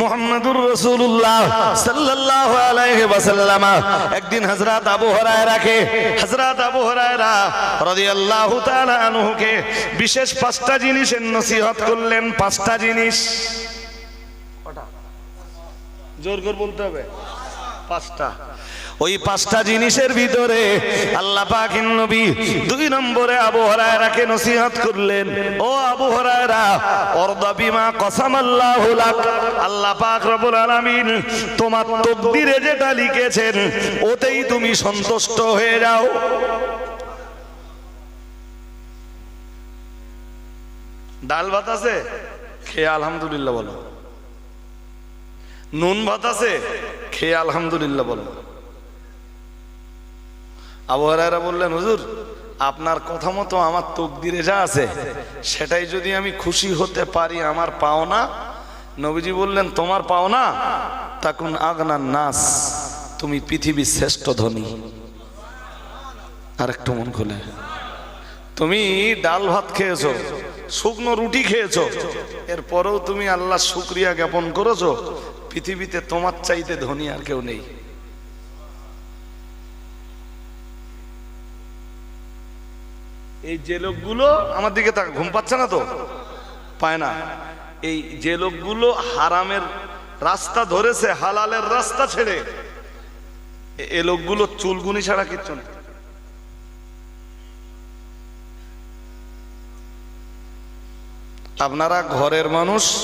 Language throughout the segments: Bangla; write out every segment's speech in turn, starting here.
মুহাম্মাদুর রাসূলুল্লাহ সাল্লাল্লাহু আলাইহি ওয়াসাল্লাম একদিন হযরত আবু হুরায়রাকে হযরত আবু হুরায়রা রাদিয়াল্লাহু তাআলা আনহুকে বিশেষ পাঁচটা জিনিসের নসিহত করলেন, পাঁচটা জিনিস। জোর করে বলতে হবে। পাঁচটা। ওই পাঁচটা জিনিসের ভিতরে আল্লাহ পাকের নবী দুই নম্বরে আবু হরায়রাকে নসিহত করলেন। ও আবু হরায়রা অর্দা বিমা কসাম আল্লাহ আল্লাহ পাক রব্বুল আলামিন তোমার তকদিরে যেটা লিখেছেন, ওতেই তুমি সন্তুষ্ট হয়ে যাও। ডাল ভাত আছে? খেয়ে আলহামদুলিল্লাহ বলো। নুন ভাত আছে? খেয়ে আলহামদুলিল্লাহ বলো। আবহাওয়ারা বললেন, হুজুর, আপনার কথা মতো আমার তকদিরে যা আছে, সেটাই যদি আমি খুশি হতে পারি, আমার পাওনা নবীজি বললেন, তোমার পাওনা তখন আগনার নাস, তুমি পৃথিবীর শ্রেষ্ঠ ধনী। আর একটু মন খুলে। তুমি ডাল ভাত খেয়েছ, শুকনো রুটি খেয়েছো, এরপরেও তুমি আল্লাহ শুক্রিয়া জ্ঞাপন করেছ, পৃথিবীতে তোমার চাইতে ধনী আর কেউ নেই। এই যে লোকগুলো আমার দিকে তাকা ঘুম পাচ্ছে না তো? পায় না। এই যে লোকগুলো হারামের রাস্তা ধরেছে, হালালের রাস্তা ছেড়ে, এ- লোকগুলো চুলগুনি ছাড়া কিচ্ছু না। আপনারা ঘরের মানুষ,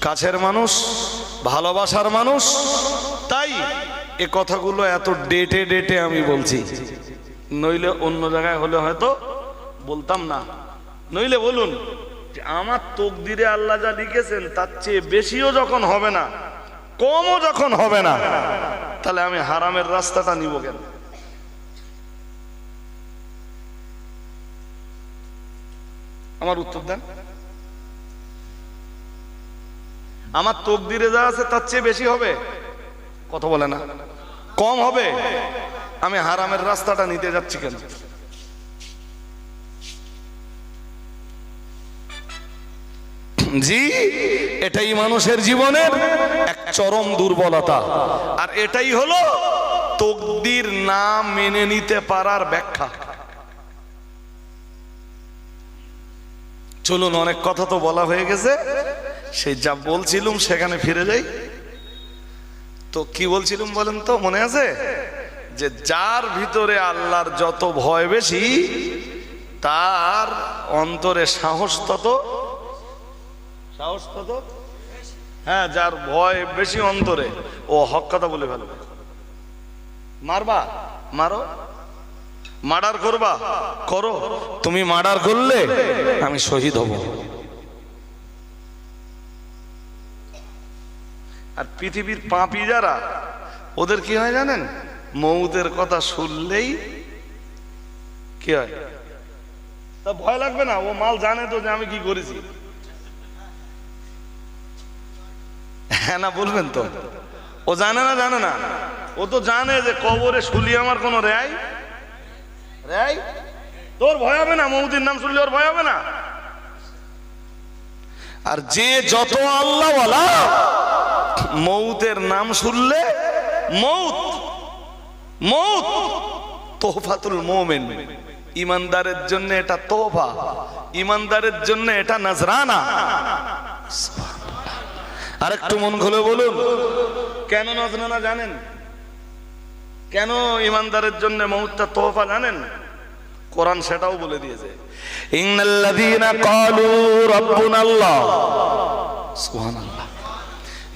কাছের মানুষ, ভালোবাসার মানুষ, তাই এ কথাগুলো এত ডেটে ডেটে আমি বলছি। নইলে অন্য জায়গায় হলে হয়তো বলতাম না। নইলে বলুন যে আমার তকদিরে আল্লাহ যা লিখেছেন, তার চেয়ে বেশিও যখন হবে না, কমও যখন হবে না, তাহলে আমি হারামের রাস্তাটা নিব কেন? আমার উত্তর দেন। আমার তকদিরে যা আছে, তার চেয়ে বেশি হবে? কথা বলে না। কম হবে? আমি হারামের রাস্তাটা নিতে যাচ্ছি কেন? জি, এটাই মানুষের জীবনের এক চরম দুর্বলতা। আর এটাই হলো তকদির না মেনে নিতে পারার ব্যাখ্যা। চলুন, অনেক কথা তো বলা হয়ে গেছে। সেই যা বলছিলুম, সেখানে ফিরে যাই। তো কি বলছিলুম বলেন তো, মনে আছে? যে যার ভিতরে আল্লাহর যত ভয় বেশি, তার অন্তরে সাহস তত সাহস তত হ্যাঁ যার ভয় বেশি অন্তরে, ও হক কথা বলে ফেলবে। মারবা? মারো? মার্ডার করবা? করো। তুমি মার্ডার করলে আমি শহীদ হব। আর পৃথিবীর পাপি যারা, ওদের কি হয় জানেন? মৌদের কথা শুনলেই কি হয়? তা ভয় লাগবে না, ও মাল জানে তো যে আমি কি করেছি। হ্যাঁ না, বলবেন তো। ও জানে না জানে না। ও তো জানে যে কবরে শুলি আমার কোনো রেয়াই রেয়াই তোর ভয় হবে না মৌদির নাম শুনলে ওর ভয় হবে না? আর যে যত আল্লাহ মৌতের নাম শুনলে মৌত মৌত তোহফাতুল মোমেন। ইমানদারের জন্য এটা তোহফা, ইমানদারের জন্য এটা নজরানা। আর একটু মন খুলে বলুন। কেন নজরানা জানেন? কেন ইমানদারের জন্য মৌতটা তোহফা জানেন? কোরআন সেটাও বলে দিয়েছে। ইন্নাল্লাযীনা ক্বালু রাব্বুনাল্লাহ। সুবহানাল্লাহ।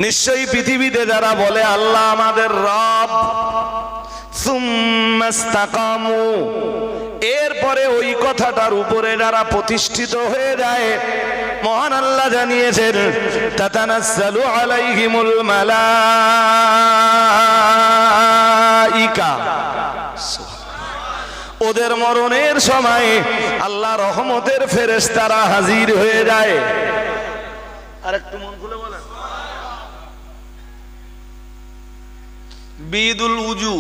নিশ্চয়ই পৃথিবীতে যারা বলে, আল্লাহ আমাদের রব। এরপরে ওই কথাটার উপরে যারা প্রতিষ্ঠিত হয়ে যায় মহান আল্লাহ জানিয়েছেন, তাতানাজ্জালু আলাইহিমুল মালাইকা। ওদের মরণের সময় আল্লাহ রহমতের ফেরেশতারা হাজির হয়ে যায়। আর একটু মন খুলে বলেন। বিদুল উজু,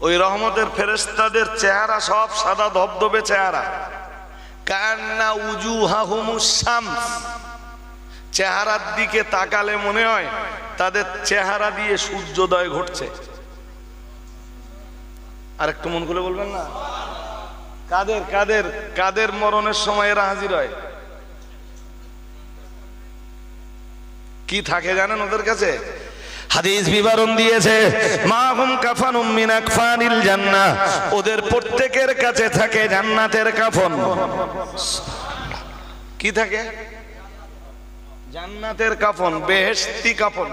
ওই রহমতের ফেরেস্তাদের চেহারা সব সাদা ধবধবে চেহারা। কান্না উজু হাহুমুসাম চেহারার দিকে তাকালে মনে হয় তাদের চেহারা দিয়ে সূর্যোদয় ঘটছে। আর একটু মন করে বলবেন না? কাদের কাদের কাদের মরণের সময় এরা হাজির হয়? কি থাকে জানেন ওদের কাছে? হাদিস বিবরণ দিয়েছে, মা কাফানুম মিন আকফানিল জান্নাহ। ওদের প্রত্যেকের কাছে থাকে জান্নাতের কাফন। কি থাকে? জান্নাতের কাফন, বেহেশতি কাফন।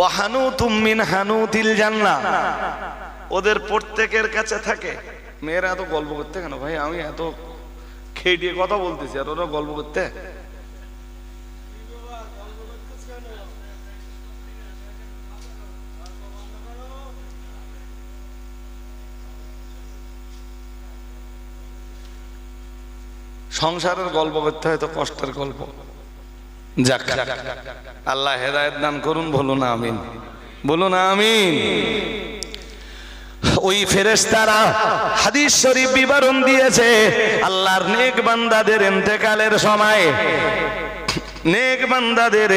ও হানুতুম মিন হানুতিল জান্নাহ। ওদের প্রত্যেকের কাছে থাকে। মেয়েরা এত গল্প করতে কেন ভাই? আমি এত খেয়ে কথা বলতেছি, আর ওরা গল্প করতে? সংসারের গল্প করতে হয় তো কষ্টের গল্প। যাক আল্লাহ হেদায়ত দান করুন, বলুন আমিন। বলুন আমিন। ওই ফেরেশতারা হাদিস শরীফ বিবরণ দিয়েছে, আল্লাহর নেক বান্দাদের ইন্তেকালের সময়। নেক বান্দাদের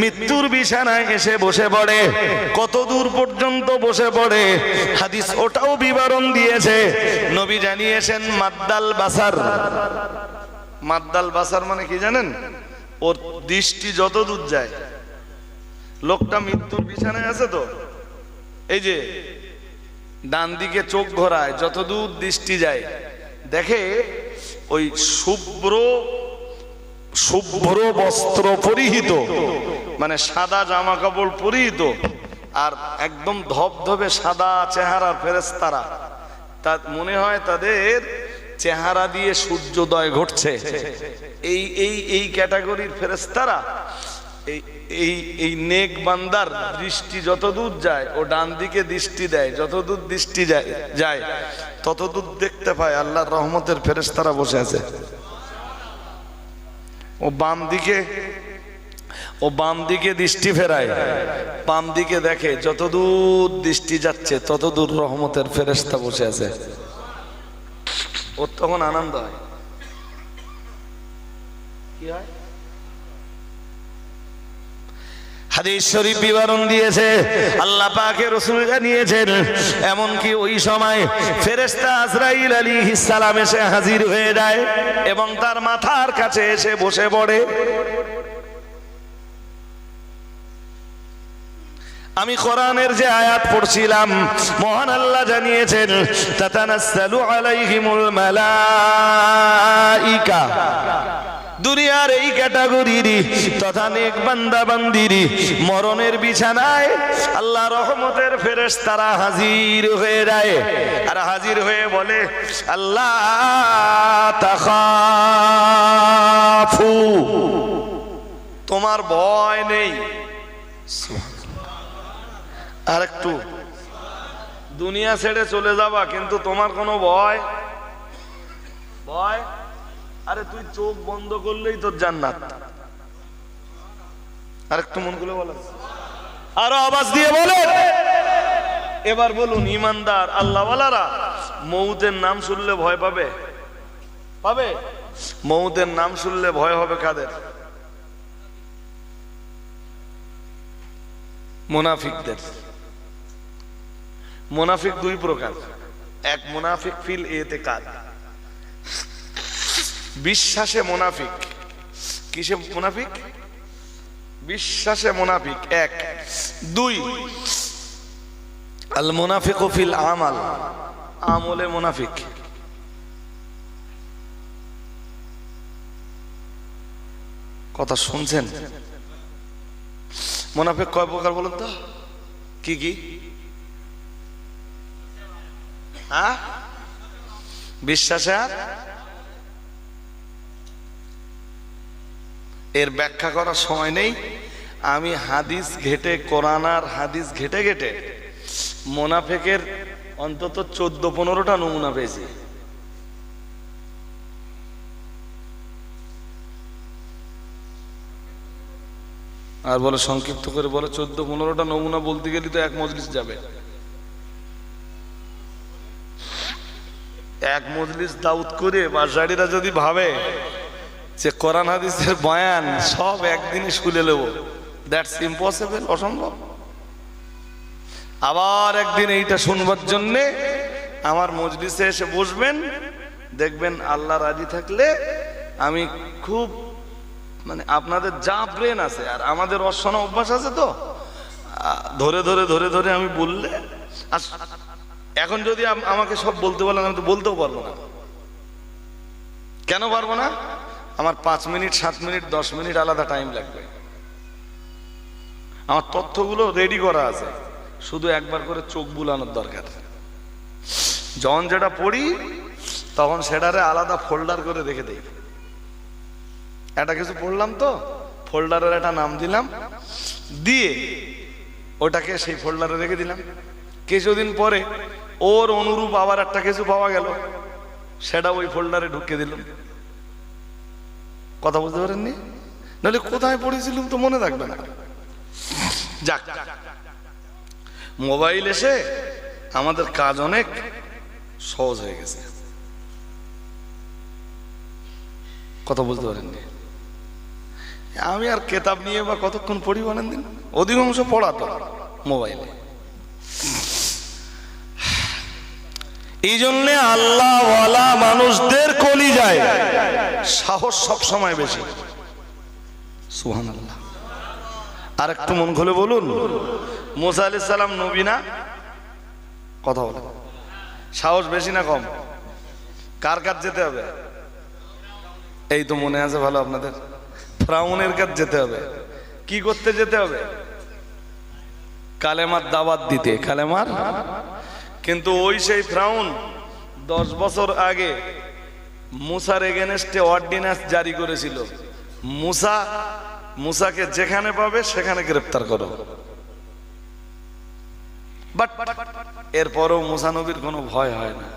মৃত্যুর বিছানায় এসে বসে পড়ে, কত দূর পর্যন্ত বসে পড়ে, হাদিস ওটাও বিবরণ দিয়েছে। নবী জানিয়েছেন, মাদ্দাল বাসার। মাদ্দাল বাসার মানে কি জানেন? ওর দৃষ্টি যত দূর যায়। লোকটা মৃত্যুর বিছানায় আছে তো। এই যে, ডান দিকে চোখ ঘোরায়, যত দূর দৃষ্টি যায়। দেখে ওই শুভ্র শুভ্র বস্ত্র পরিহিত মানে সাদা জামা কাপড় পরিহিত, আর একদম ধবধবে সাদা চেহারার ফেরেস্তারা তা মনে হয় তাদের চেহারা দিয়ে সূর্যোদয় ঘটছে। এই এই এই ক্যাটাগরির ফেরেস্তারা এই এই নেক বান্দার দৃষ্টি যত দূর যায়, ও ডান দিকে দৃষ্টি দেয় যত দূর দৃষ্টি যায় যায় তত দূর দেখতে পায় আল্লাহর রহমতের ফেরেস্তারা বসে আছে। ও বাম দিকে, ও বাম দিকে দৃষ্টি ফেরায়, বাম দিকে দেখে যত দূর দৃষ্টি যাচ্ছে তত দূর রহমতের ফেরেস্তা বসে আছে। ওর তখন আনন্দ হয়। কি হয়? হাদিস বিবরণ দিয়েছে, আল্লাহ পাকে রসুল জানিয়েছেন, এমনকি ওই সময় ফেরেস্তা আজরাইল আলী সালাম এসে হাজির হয়ে যায় এবং তার মাথার কাছে এসে বসে পড়ে। আমি কোরআনের যে আয়াত পড়ছিলাম, মহান আল্লাহ জানিয়েছেন, তাতানাসসালু আলাইহিমুল মালাইকা। দুনিয়ার এই ক্যাটাগরির, তথা নেক বান্দা বান্দিরি মরণের বিছানায় আল্লাহ রহমতের ফেরেশ তারা হাজির হয়ে যায়। আর হাজির হয়ে বলে, আল্লাহ তাখাফু। তোমার ভয় নেই। আর একটু দুনিয়া ছেড়ে চলে যাবা, কিন্তু তোমার কোনো ভয়? ভয়? আরে তুই চোখ বন্ধ করলেই তোর জান্নাত। আর একটু মন খুলে বলেন। আরও আওয়াজ দিয়ে বলেন। এবার বলুন, ইমানদার আল্লাহ আল্লাহওয়ালারা মৌতের নাম শুনলে ভয় পাবে? পাবে? মৌতের নাম শুনলে ভয় হবে কাদের? মোনাফিকদের। মোনাফিক দুই প্রকার। এক মোনাফিক ফিল এতে কাজ বিশ্বাসে মোনাফিক। কিসে মোনাফিক? বিশ্বাসে মোনাফিক। এক। দুই। আল মোনাফিক ফিল আমাল। আমলে মোনাফিক। কথা শুনছেন? মোনাফিক কয় প্রকার বলুন তো? কি কি? হ্যাঁ? বিশ্বাসে আর এর ব্যাখ্যা করার সময় নেই। আমি হাদিস ঘেটে, কোরআন আর হাদিস ঘেটে ঘেটে মোনাফেকের অন্তত চোদ্দ, পনেরোটা নমুনা পেয়েছি। আর বলে সংক্ষিপ্ত করে বলে, চোদ্দ, পনেরোটা নমুনা বলতে গেলে তো এক মজলিস যাবে। এক মজলিস দাউদ করে বাসাড়িরা যদি ভাবে যে কোরআন হাদিসের বয়ান সব একদিনে শুলে নেব, দ্যাটস ইম্পসিবল অসম্ভব। আবার একদিন এইটা শুনবার জন্যে আমার মজলিসে এসে বসবেন, দেখবেন আল্লাহ রাজি থাকলে আমি খুব মানে আপনাদের যা ব্রেন আছে, আর আমাদের অসনা অভ্যাস আছে তো ধরে ধরে ধরে ধরে আমি বললে এখন যদি আমাকে সব বলতে বলেন, আমি তো বলতেও পারব না। কেন পারব না? আমার পাঁচ মিনিট, সাত মিনিট, দশ মিনিট আলাদা টাইম লাগবে। আমার তথ্যগুলো রেডি করা আছে। শুধু একবার করে চোখ বুলানোর দরকার। যখন যেটা পড়ি, তখন সেটারে আলাদা ফোল্ডার করে রেখে দেই। একটা কিছু পড়লাম তো ফোল্ডারের একটা নাম দিলাম, দিয়ে ওটাকে সেই ফোল্ডারে রেখে দিলাম। কিছুদিন পরে ওর অনুরূপ আবার একটা কিছু পাওয়া গেল। সেটা ওই ফোল্ডারে ঢুকিয়ে দিলাম। কথা বুঝতে পারেননি? নাহলে কোথায় পড়েছিলাম তো মনে থাকবে না। যাক, মোবাইল এসে আমাদের কাজ অনেক সহজ হয়ে গেছে। কথা বুঝতে পারেননি? আমি আর কেতাব নিয়ে বা কতক্ষণ পড়ি বলেন দিন? অধিকাংশ পড়া তো মোবাইলে। এই জন্যে আল্লাহওয়ালা মানুষদের কলি যায় সাহস সব সময় বেশি। সুহান আল্লাহ আর একটু মন খুলে বলুন, মোসা আলি সালাম নবী না? কথা বলে সাহস বেশি না কম? কার কাজ যেতে হবে? এই তো মনে আছে ভালো আপনাদের। ফ্রাউনের কাজ যেতে হবে। কি করতে যেতে হবে? কালেমার দাওয়াত দিতে। কালেমার কিন্তু ওই সেই ফ্রাউন দশ বছর আগে মুসার এগেনস্টে অর্ডিন্যান্স জারি করেছিল। মুসা, মুসাকে যেখানে পাবে সেখানে গ্রেপ্তার করো। এরপরও মুসা নবীর কোনো ভয় হয় না।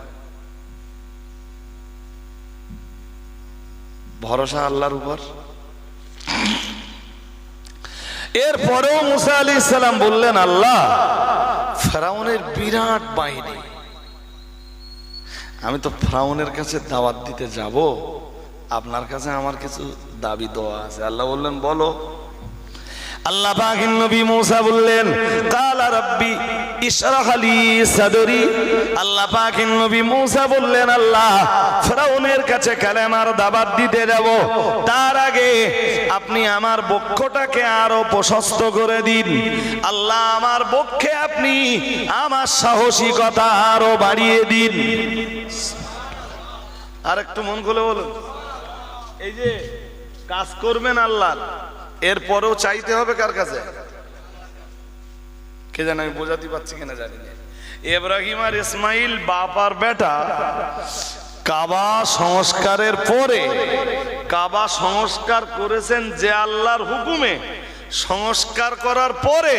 ভরসা আল্লাহর উপর। এরপরেও মুসা আলি সালাম বললেন, আল্লাহ, ফেরাউনের বিরাট বাহিনী। আমি তো ফ্রাউনের কাছে দাওয়াত দিতে যাব। আপনার কাছে আমার কিছু দাবি দেওয়া আছে। আল্লাহ বললেন, বলো। আল্লাহ পাকের নবী মুসা বললেন, কালা রাব্বি মুসা বললেন, আল্লাহ কাছে দিতে তার আগে আপনি আমার বক্ষটাকে আরও প্রশস্ত করে দিন। আল্লাহ, আমার বক্ষে আপনি আমার সাহসিকতা আরও বাড়িয়ে দিন। আর একটু মন খুলে বলুন। এই যে কাজ করবেন আল্লাহ। এরপরেও চাইতে হবে কার কাছে? কে জানে আমি বোঝাতে পারছি কিনা জানি না। এব্রাহিম আর ইসমাইল বাপার বেটা কাবা সংস্কারের পরে কাবা সংস্কার করেছেন যে আল্লাহর হুকুমে। সংস্কার করার পরে,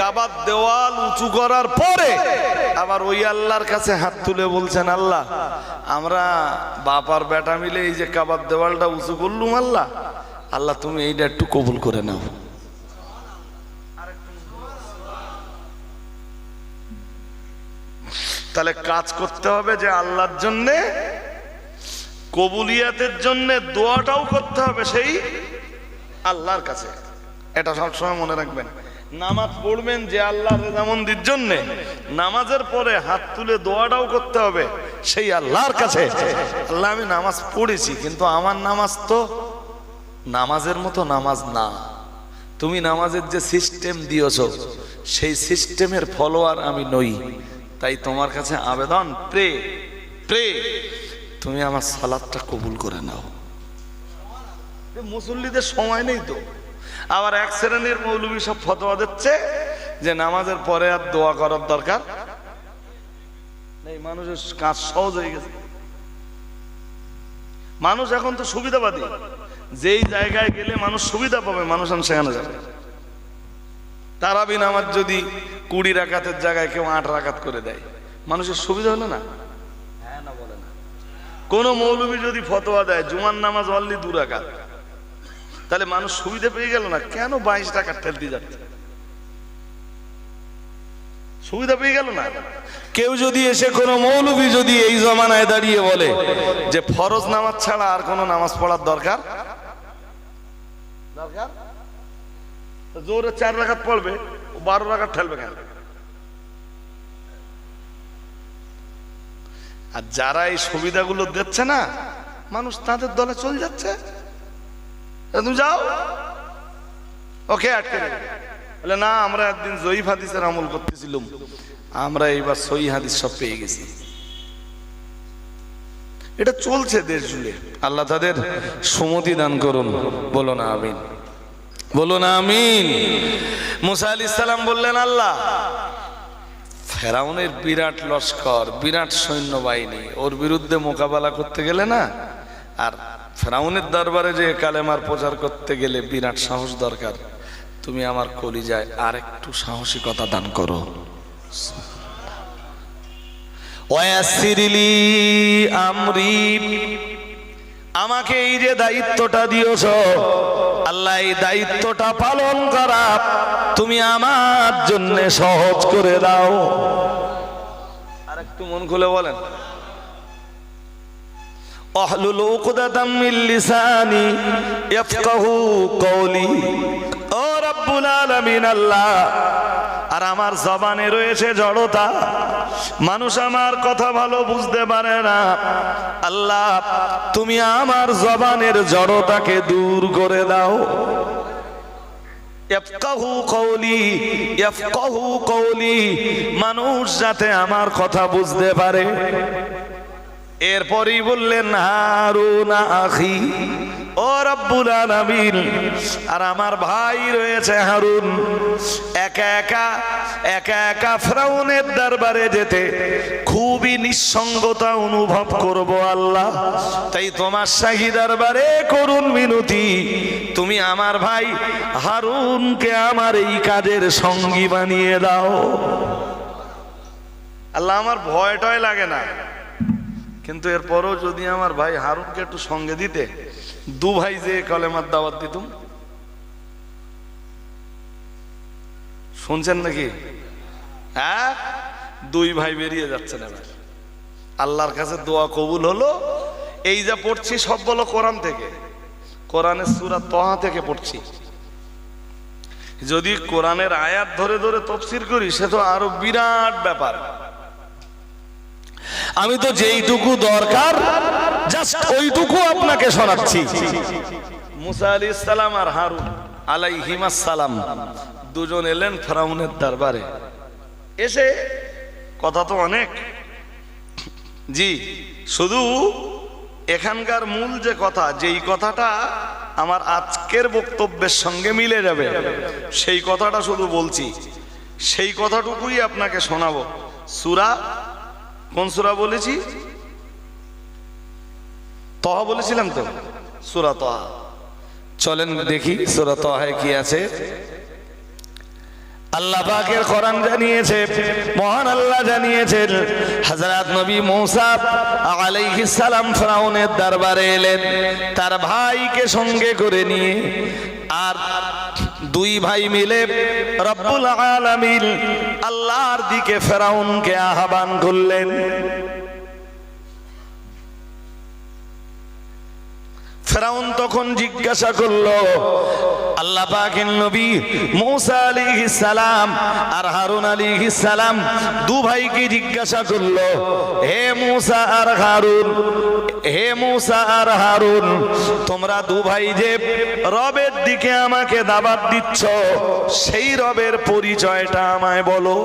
কাবার দেওয়াল উঁচু করার পরে আবার ওই আল্লাহর কাছে হাত তুলে বলছেন, আল্লাহ, আমরা বাপার বেটা মিলে এই যে কাবার দেওয়ালটা উঁচু করলুম, আল্লাহ আল্লাহ, তুমি এইটা একটু কবুল করে নাও। তাহলে কাজ করতে হবে যে আল্লাহর জন্যে, কবুলিয়াতের জন্য দোয়াটাও করতে হবে সেই আল্লাহর কাছে। এটা সবসময় মনে রাখবেন। নামাজ পড়বেন যে আল্লাহ রেজামন্দির জন্য, নামাজের পরে হাত তুলে দোয়াটাও করতে হবে সেই আল্লাহর কাছে। আল্লাহ, আমি নামাজ পড়েছি, কিন্তু আমার নামাজ তো নামাজের মতো নামাজ না। তুমি নামাজের যে সিস্টেম দিয়েছ, সেই সিস্টেমের ফলোয়ার আমি নই। তাই তোমার কাছে আবেদন, প্রে প্রে, তুমি আমার সালাদটা কবুল করে নাও। মুসল্লিদের সময় নেই তো। আবার এক শ্রেণির মৌলবী সব ফতোয়া দিচ্ছে যে নামাজের পরে আর দোয়া করার দরকার নেই। মানুষের কাজ সহজ হয়ে গেছে। মানুষ এখন তো সুবিধাবাদী। যেই জায়গায় গেলে মানুষ সুবিধা পাবে মানুষ সেখানে যাবে। তারাবি নামাজ যদি কুড়ি রাকাতের জায়গায় কেউ আট রাকাত করে দেয় মানুষের সুবিধা হলো না? হ্যাঁ না বলে না। কোন মৌলবী যদি ফতোয়া দেয় জুমার নামাজ অনলি দু রাকাত তাহলে মানুষ সুবিধা পেয়ে গেল না? কেন বাইশ টাকা ঠেলতে যাচ্ছে? সুবিধা পেয়ে গেল না? কেউ যদি এসে কোনো মৌলবী যদি এই জমানায় দাঁড়িয়ে বলে যে ফরজ নামাজ ছাড়া আর কোনো নামাজ পড়ার দরকার দরকার? জোরে চার রাখাত পড়বে বারো রাখাত ঠেলবে কেন? আর যারা এই সুবিধাগুলো দিচ্ছে না, মানুষ তাদের দলে চলে যাচ্ছে। তুমি যাও। ওকে, আটকে বলে, না, আমরা একদিন জয়ীফ হাদিসের আমল করতেছিলাম। আমরা এইবার সই হাদিস সব পেয়ে গেছি। এটা চলছে দেশ জুড়ে। আল্লাহ তাদের সুমতি দান করুন। বলো না আমিন। বলো না আমিন। মুসা আলি সালাম বললেন, আল্লাহ, ফেরাউনের বিরাট লস্কর, বিরাট সৈন্যবাহিনী, ওর বিরুদ্ধে মোকাবেলা করতে গেলে না, আর ফেরাউনের দরবারে যে কালেমার প্রচার করতে গেলে বিরাট সাহস দরকার। তুমি আমার কলিজায় আর একটু সাহসিকতা দান করো। ওয়াসিরিলি আমরি। আমাকে এই যে দায়িত্বটা দিয়েছ আল্লাহ এই দায়িত্বটা পালন করা তুমি আমার জন্য সহজ করে দাও। আর একটু মন খুলে বলেন। অহলুল উকদাতাম মিন লিসানি ইয়াফকাহু কওলি। ও রব্বুল আলামিন আল্লাহ আর আমার জবানে রয়েছে জড়তা। মানুষ আমার কথা ভালো বুঝতে পারে না। আল্লাহ, তুমি আমার জবানের জড়তাকে দূর করে দাও। মানুষ যাতে আমার কথা বুঝতে পারে। এরপরই বললেন, হারুন আখি, ও রব্বুল আলামিন। আর আমার ভাই রয়েছে হারুন। একা একা একা একা ফ্রাউনের দরবারে যেতে খুবই নিঃসঙ্গতা অনুভব করব আল্লাহ। তাই তোমার শাহী দরবারে করুন মিনতি। তুমি আমার ভাই হারুনকে আমার এই কাজের সঙ্গী বানিয়ে দাও। আল্লাহ, আমার ভয় টয় লাগে না। কিন্তু এরপরও যদি আমার ভাই হারুনকে একটু সঙ্গে দিতে, দু ভাই যে কলেমার দাওয়াত দিতুম। শুনছেন নাকি? হ্যাঁ? দুই ভাই বেরিয়ে যাচ্ছেন এবার। আল্লাহর কাছে দোয়া কবুল হলো। এই যা পড়ছি সব বলো কোরআন থেকে। কোরআনের সুরা তহা থেকে পড়ছি। যদি কোরআনের আয়াত ধরে ধরে তফসির করি, সে তো আরও বিরাট ব্যাপার। আমি তো যেইটুকু দরকার জাস্ট ওইটুকু আপনাকে শোনাচ্ছি। মুসা আলী ইসলাম আর হারুন আলাইহিমাস সালাম দুজন এলেন ফেরাউনের দরবারে। এসে কথা তো অনেক। জি, শুধু এখানকার মূল যে কথা, যেই কথাটা আমার আজকের বক্তব্যের সঙ্গে মিলে যাবে, সেই কথাটা শুধু বলছি। সেই কথাটুকুই আপনাকে শোনাবো। সুরা কোন সুরা বলেছি? তহা বলেছিলাম তো? সুরা তহা চলেন দেখি সুরা তহায় কি আছে। আল্লাহ পাকের কোরআন জানিয়েছে, মহান আল্লাহ জানিয়েছেন, হযরত নবী মূসা আলাইহিস সালাম ফেরাউনের দরবারে এলেন, তার ভাইকে সঙ্গে করে নিয়ে, আর দুই ভাই মিলে রব্বুল আলামিন আল্লাহর দিকে ফেরাউনকে আহ্বান করলেন। ফেরাউন তখন জিজ্ঞাসা করল, আল্লাহ পাকের নবী মৌসা আলাইহিস সালাম আর হারুন আলাইহিস সালাম দু ভাইকে জিজ্ঞাসা করল, হে মূসা আর হারুন হে মূসা আর হারুন, তোমরা দু ভাই যে রবের দিকে আমাকে দাবাত দিচ্ছ, সেই রবের পরিচয়টা আমায় বলো।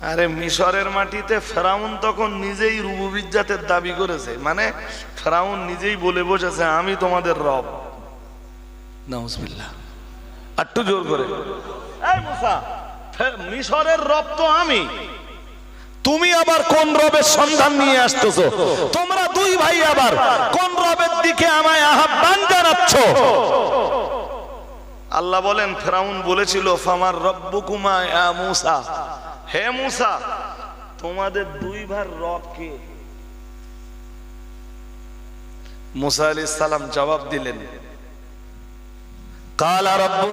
আরে মিশরের মাটিতে ফেরাউন তখন নিজেই রুবুবিজ্জাতের দাবি করেছে। মানে ফেরাউন নিজেই বলে বসেছে, আমি তোমাদের রব। নাউজবিল্লাহ। একটু জোর করে। এই মুসা মিশরের রব তো আমি। তুমি আবার কোন রবের সন্ধান নিয়ে আসতেছো? তোমরা দুই ভাই আবার কোন রবের দিকে আমায় আহ্বান জানাচ্ছ? আল্লাহ বলেন, ফেরাউন বলেছিল, ফামার রব্বুকুমা মুসা। হে মুসা, তোমাদের দুই ভার রব কে? মুসা আলাইহিস সালাম জবাব দিলেন, কালা রব্বু